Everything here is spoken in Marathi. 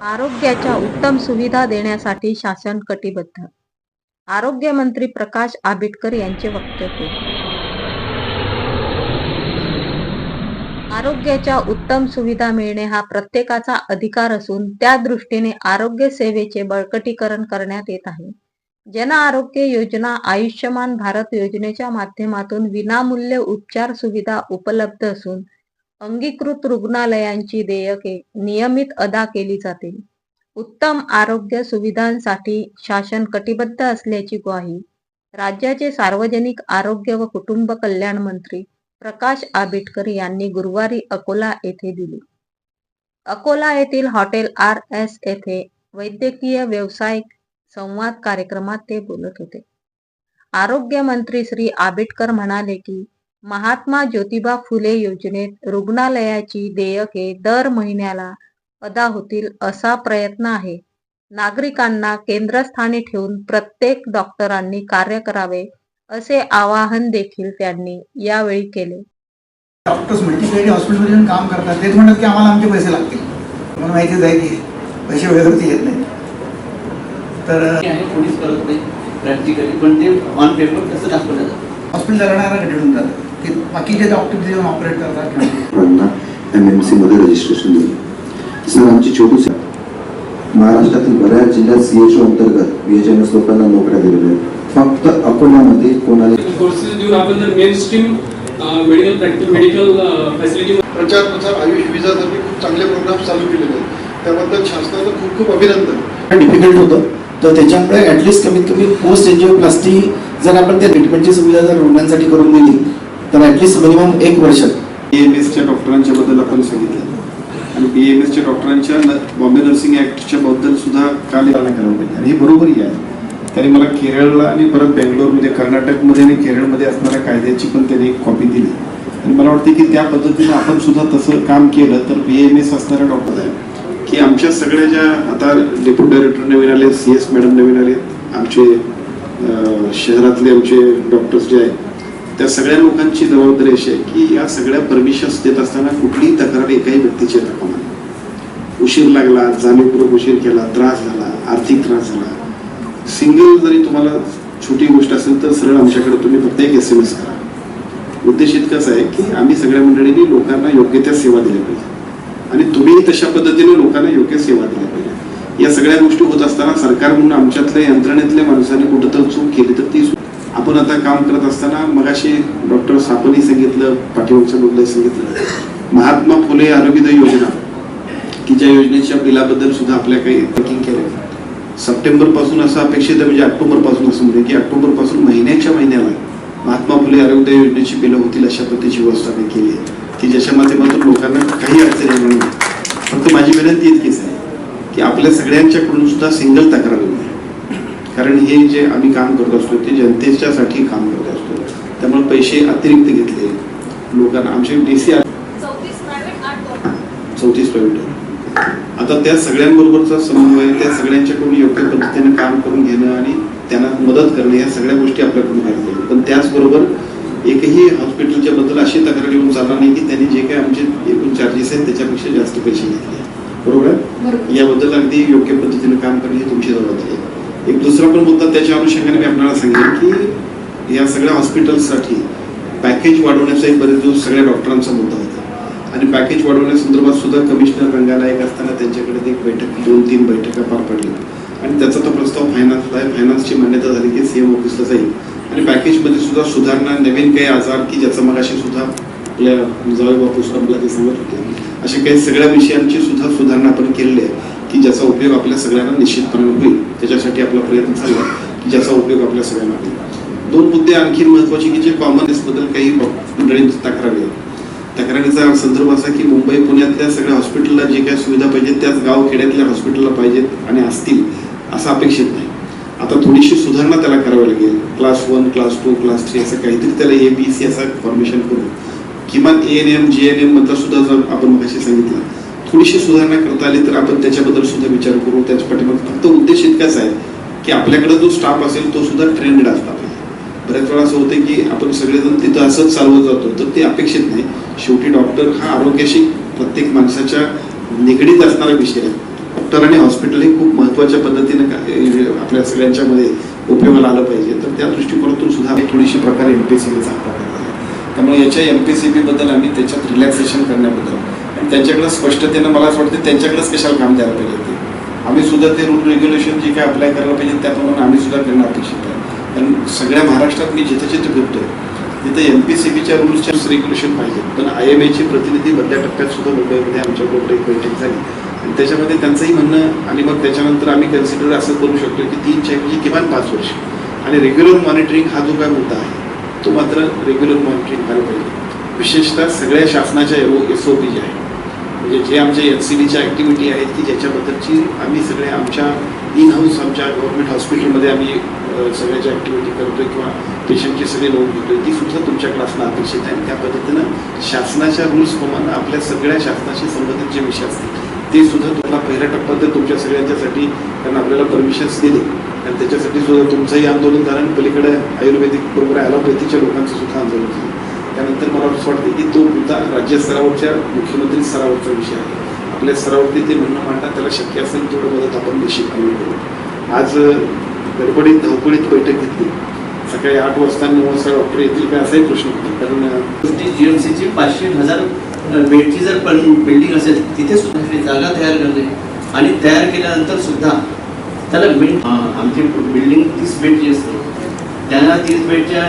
आरोग्याच्या उत्तम सुविधा देण्यासाठी शासन कटिबद्ध. आरोग्यमंत्री प्रकाश आंबेडकर यांचे वक्तव्य. आरोग्याच्या उत्तम सुविधा मिळणे हा प्रत्येकाचा अधिकार असून त्या दृष्टीने आरोग्य सेवेचे बळकटीकरण करण्यात येत आहे. जन आरोग्य योजना आयुष्यमान भारत योजनेच्या माध्यमातून विनामूल्य उपचार सुविधा उपलब्ध असून अंगीकृत रुग्णालयांची देयके नियमित अदा केली जातील उत्तम आरोग्य सुविधांसाठी शासन कटिबद्ध असल्याची ग्वाही राज्याचे सार्वजनिक आरोग्य व कुटुंब कल्याण मंत्री प्रकाश आंबेडकर यांनी गुरुवारी अकोला येथे दिली. अकोला येथील हॉटेल आर एस येथे वैद्यकीय व्यावसायिक संवाद कार्यक्रमात ते बोलत होते. आरोग्य मंत्री श्री आंबेडकर म्हणाले की महात्मा ज्योतिबा फुले योजनेत रुग्णालयाची देयके दर महिन्याला अदा होतील असा प्रयत्न आहे. नागरिकांना केंद्रस्थानी ठेवून प्रत्येक डॉक्टरांनी कार्य करावे असे आवाहन देखील त्यांनी यावेळी केले. डॉक्टर्स मल्टीस्पेशालिटी हॉस्पिटलमध्ये काम करतात. तेच म्हणतात की आम्हाला आमचे पैसे लागतील. मला माहितीच आहे की पैसे वेळेवरती येत नाही. तर कोणीच करत नाही प्रॅक्टिकली पण ते ऑन पेपर कसं दाखवलं जातं? हॉस्पिटल चालवणारा घडून जातं बाकीचे डॉक्टर तिथे येऊन ऑपरेट करतात. एम एममध्ये रजिस्ट्रेशन दिलं सर आमची छोटी महाराष्ट्रातील बऱ्याच जिल्ह्यात सीएचओ अंतर्गत बीएचएमएस लोकांना नोकऱ्या दिलेल्या आहेत. फक्त अकोल्यामध्ये कोणाला कोर्सेस देऊन आपण जर main stream medical practical medical facility प्रचार प्रसार आयुष विजासाठी खूप चांगले प्रोग्राम चालू केलेले आहेत. त्याबद्दल शासनाचं खूप खूप अभिनंदन. डिफिकल्ट होतं. तर त्याच्यामुळे ऍटलिस्ट कमीत कमी पोस्ट एन्जिओप्लास्टी जर आपण त्या ट्रीटमेंटची सुविधा जर रुग्णांसाठी करून दिली तर ऍटलिस्ट मिनिमम एक वर्ष. बी एम एसच्या डॉक्टरांच्या बद्दल आपण सांगितलं. आणि बी एम एसच्या डॉक्टरांच्या न- बॉम्बे नर्सिंग ऍक्टच्या बद्दल सुद्धा काल करावं पाहिजे आणि हे बरोबरही आहे. त्यांनी मला केरळला आणि परत बेंगलोरमध्ये कर्नाटकमध्ये आणि केरळमध्ये असणाऱ्या कायद्याची पण त्यांनी एक कॉपी दिली. आणि मला वाटते की त्या पद्धतीने आपण सुद्धा तसं काम केलं तर बी एम एस असणाऱ्या डॉक्टर आहे की आमच्या सगळ्या ज्या आता डेप्युटी डायरेक्टर नवीन आले सी एस मॅडम नवीन आले आमचे शहरातले आमचे डॉक्टर्स जे आहेत त्या सगळ्या लोकांची जबाबदारी अशी आहे की या सगळ्या परमिशन्स देत असताना कुठलीही तक्रार एकाही व्यक्तीची येता कामा उशीर लागला जाणीवपूर्वक उशीर केला त्रास झाला आर्थिक त्रास झाला. सिंगल जरी तुम्हाला छोटी गोष्ट असेल तर सरळ आमच्याकडे तुम्ही फक्त एक एस एम एस करा. उद्देश इतकाच आहे की आम्ही सगळ्या मंडळींनी लोकांना योग्य त्या सेवा दिल्या पाहिजे आणि तुम्हीही तशा पद्धतीने लोकांना योग्य सेवा दिल्या पाहिजे या सगळ्या गोष्टी होत असताना सरकार म्हणून आमच्यातल्या यंत्रणेतल्या माणसाने कुठं तर चूक केली तर ती आपण आता काम करत असताना मगाशी डॉक्टर सापनी सांगितलं पाठीमागच्या बोललं सांगितलं महात्मा फुले आरोग्योदय योजना. की ज्या योजनेच्या बिलाबद्दल सुद्धा आपल्या काही वर्किंग केलं सप्टेंबरपासून असं अपेक्षित आहे म्हणजे ऑक्टोबरपासून असं म्हणजे की ऑक्टोबरपासून महिन्याच्या महिन्याला महात्मा फुले आरोग्य योजनेची बिलं होतील अशा पद्धतीची व्यवस्था मी केली आहे. की ज्याच्या माध्यमातून लोकांना काही अडचण येणार नाही फक्त माझी विनंती इतकीच आहे की आपल्या सगळ्यांच्याकडून सुद्धा सिंगल तक्रार होईल कारण हे जे आम्ही काम करत असतो ते जनतेच्यासाठी काम करत असतो. त्यामुळे पैसे अतिरिक्त घेतले. लोकांना आमचे डी सी चौतीस प्रायव्हेट आता त्या सगळ्यांबरोबरचा समन्वय त्या सगळ्यांच्याकडून योग्य पद्धतीने काम करून घेणं आणि त्यांना मदत करणं या सगळ्या गोष्टी आपल्याकडून पाहिजे पण त्याचबरोबर एकही हॉस्पिटलच्या बद्दल अशी तक्रार येऊन चालणार नाही की त्यांनी जे काही आमचे एकूण चार्जेस आहेत त्याच्यापेक्षा जास्त पैसे घेतले. बरोबर? आहे याबद्दल अगदी योग्य पद्धतीने काम करणं ही तुमची जबाबदारी आहे. एक दुसरा पण मुद्दा त्याच्या अनुषंगाने मी आपल्याला सांगेन की या सगळ्या हॉस्पिटल्ससाठी पॅकेज वाढवण्याचा एक बरेच दिवस सगळ्या डॉक्टरांचा मुद्दा होता. आणि पॅकेज वाढवण्यासंदर्भात सुद्धा कमिशनर रंगानायक असताना त्यांच्याकडे एक बैठक दोन तीन बैठका पार पडल्या. आणि त्याचा तो प्रस्ताव फायनान्सला आहे. फायनान्सची मान्यता झाली की सीएम ऑफिसला जाईल. आणि पॅकेजमध्ये सुद्धा सुधारणा नवीन काही आजार की ज्याचा मगाशी सुद्धा आपल्या जावे बापू ते सांगत होते. अशा काही सगळ्या विषयांची सुद्धा सुधारणा आपण केलेली आहे. की ज्याचा उपयोग आपल्या सगळ्यांना निश्चितपणे होईल. त्याच्यासाठी आपला प्रयत्न चालला की ज्याचा उपयोग आपल्या सगळ्यांना होईल. दोन मुद्दे आणखी महत्त्वाचे की जे कॉमननेसबद्दल काही मंडळींची तक्रारी आहेत तक्रारीचा संदर्भ असा की मुंबई पुण्यातल्या सगळ्या हॉस्पिटलला जे काही सुविधा पाहिजेत त्याच गाव खेड्यातल्या हॉस्पिटलला पाहिजेत आणि असतील असं अपेक्षित नाही. आता थोडीशी सुधारणा त्याला करावी लागेल. Class one class two class three असं काहीतरी त्याला ए बी सी असं फॉर्मेशन करून. किमान A N M G N M मधला सुद्धा जर आपण मगाशी सांगितलं थोडीशी सुधारणा करता आली तर आपण त्याच्याबद्दल सुद्धा विचार करू. त्याच्या पाठीमागे फक्त उद्देश इतकाच आहे की आपल्याकडे जो स्टाफ असेल तो सुद्धा ट्रेंड असला पाहिजे बऱ्याच वेळा असं होतं की आपण सगळेजण तिथं असंच चालवत जातो तर ते अपेक्षित नाही. शेवटी डॉक्टर हा आरोग्याशी प्रत्येक माणसाच्या निगडीत असणारा विषय आहे. डॉक्टर आणि हॉस्पिटल हे खूप महत्त्वाच्या पद्धतीने आपल्या सगळ्यांच्यामध्ये उपयोगाला आलं पाहिजे. तर त्या दृष्टिकोनातून सुद्धा आम्ही थोडीशी प्रकारे एम पी सी बीचा त्यामुळे याच्या एम पी सी बद्दल आम्ही त्याच्यात रिलॅक्सेशन करण्याबद्दल आणि त्यांच्याकडे स्पष्टतेनं मला असं वाटतं त्यांच्याकडेच कशाला काम द्यायला पाहिजे ते. आम्ही सुद्धा ते रूल रेग्युलेशन जे काय अप्लाय करायला पाहिजे त्याप्रमाणे आम्ही सुद्धा करणं अपेक्षित आहे. कारण सगळ्या महाराष्ट्रात मी जिथे जिथे फिरतोय तिथे एम पी सी बीच्या रूल्सच्या रेग्युलेशन पाहिजे पण आय एम एचे प्रतिनिधी मधल्या टप्प्यात सुद्धा मुंबईमध्ये आमच्याबरोबर एक बैठक झाली. आणि त्याच्यामध्ये त्यांचंही म्हणणं आणि मग त्याच्यानंतर आम्ही कन्सिडर असं करू शकतो की तीन चेक म्हणजे किमान पाच वर्ष. आणि रेग्युलर मॉनिटरिंग हा जो काय मुद्दा आहे तो मात्र रेग्युलर मॉनिटरिंग व्हायला पाहिजे. विशेषतः सगळ्या शासनाच्या एस ओ पी जे आहे म्हणजे जे आमच्या एन सी बीच्या ॲक्टिव्हिटी आहेत की ज्याच्याबद्दलची आम्ही सगळे आमच्या इन हाऊस आमच्या गव्हर्नमेंट हॉस्पिटलमध्ये आम्ही सगळ्याच्या ॲक्टिव्हिटी आहे किंवा पेशंटची सगळी नोंद घेतो ती सुद्धा तुमच्याकडे असणं अपेक्षित आहे. त्या पद्धतीनं शासनाच्या रूल्सप्रमाणे आपल्या सगळ्या शासनाशी संबंधित जे विषय असतील ते सुद्धा तुम्हाला पहिल्या टप्प्यात तर तुमच्या सगळ्यांच्यासाठी कारण आपल्याला परमिशन्स दिले आणि त्याच्यासाठी सुद्धा तुमचंही आंदोलन झालं आणि पलीकडे आयुर्वेदिक बरोबर ॲलोपॅथीच्या लोकांचं सुद्धा आंदोलन झालं. त्यानंतर मला असं वाटतं की तो मुद्दा राज्य स्तरावरच्या मुख्यमंत्री स्तरावरचा विषय आहे. आपल्या स्तरावरती ते म्हणणं मांडा त्याला शक्य असेल तेवढं मदत आपण निश्चित कमी करू आज गडबडीत धावपळीत बैठक घेतली. सकाळी आठ वाजता नऊ वाजता डॉक्टर येतील काय असाही प्रश्न होता. कारण जीएमसीची पाचशे हजार बेडची जर पण बिल्डिंग असेल तिथे सुद्धा जागा तयार करणे. आणि तयार केल्यानंतर सुद्धा त्याला बिल्ड आमची बिल्डिंग तीस बेडची असते. त्यांना तीस बेडच्या